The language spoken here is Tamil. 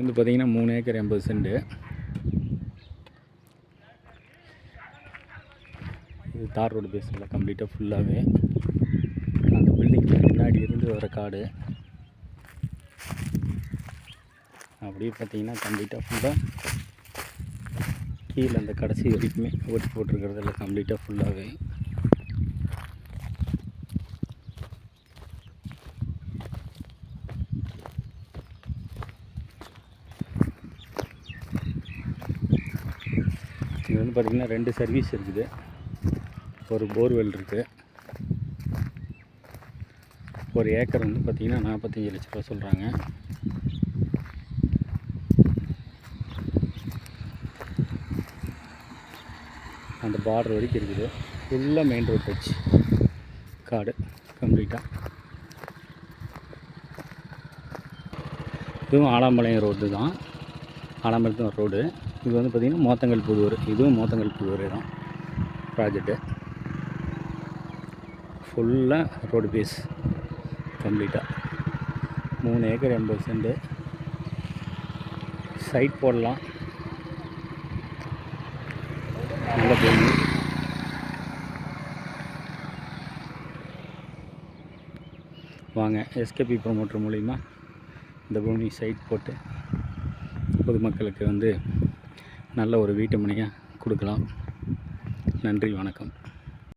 வந்து பார்த்தீங்கன்னா மூணு ஏக்கர் எண்பது சென்ட்டு இது தார் ரோடு பேஸில் கம்ப்ளீட்டாக ஃபுல்லாகவே அந்த பில்டிங் முன்னாடி இருந்து வர காடு. அப்படியே பார்த்தீங்கன்னா கம்ப்ளீட்டாக ஃபுல்லாக கீழே அந்த கடைசி வரைக்குமே ஓட்டி போட்டிருக்கிறதுல கம்ப்ளீட்டாக ஃபுல்லாகவே இது வந்து பார்த்திங்கன்னா ரெண்டு சர்வீஸ் இருக்குது. ஒரு போர்வெல் இருக்குது ஒரு ஏக்கர் வந்து பார்த்திங்கன்னா நாற்பத்தஞ்சு லட்ச ரூபா சொல்கிறாங்க அந்த பார்டர் வரைக்கும் இருக்குது. ஃபுல்லாக மெயின் ரோட் வச்சு காடு கம்ப்ளீட்டாக இதுவும் ஆலாம்பாளையம் ரோடு தான். ஆலாம்பாளையத்து ரோடு. இது வந்து பார்த்திங்கன்னா மோத்தங்கல் புதூர். இதுவும் மோத்தங்கல் புதூர் தான். ப்ராஜெக்ட்டு ஃபுல்லாக ரோடு பேஸ் கம்ப்ளீட்டாக மூணு ஏக்கர் எண்பது சென்ட்டு சைட் போடலாம். நல்ல பூமி வாங்க எஸ்கேபி ப்ரொமோட்டர் மூலிமா இந்த பூமி சைட் போட்டு பொதுமக்களுக்கு வந்து நல்ல ஒரு வீட்டு மனையாக கொடுக்கலாம். நன்றி வணக்கம்.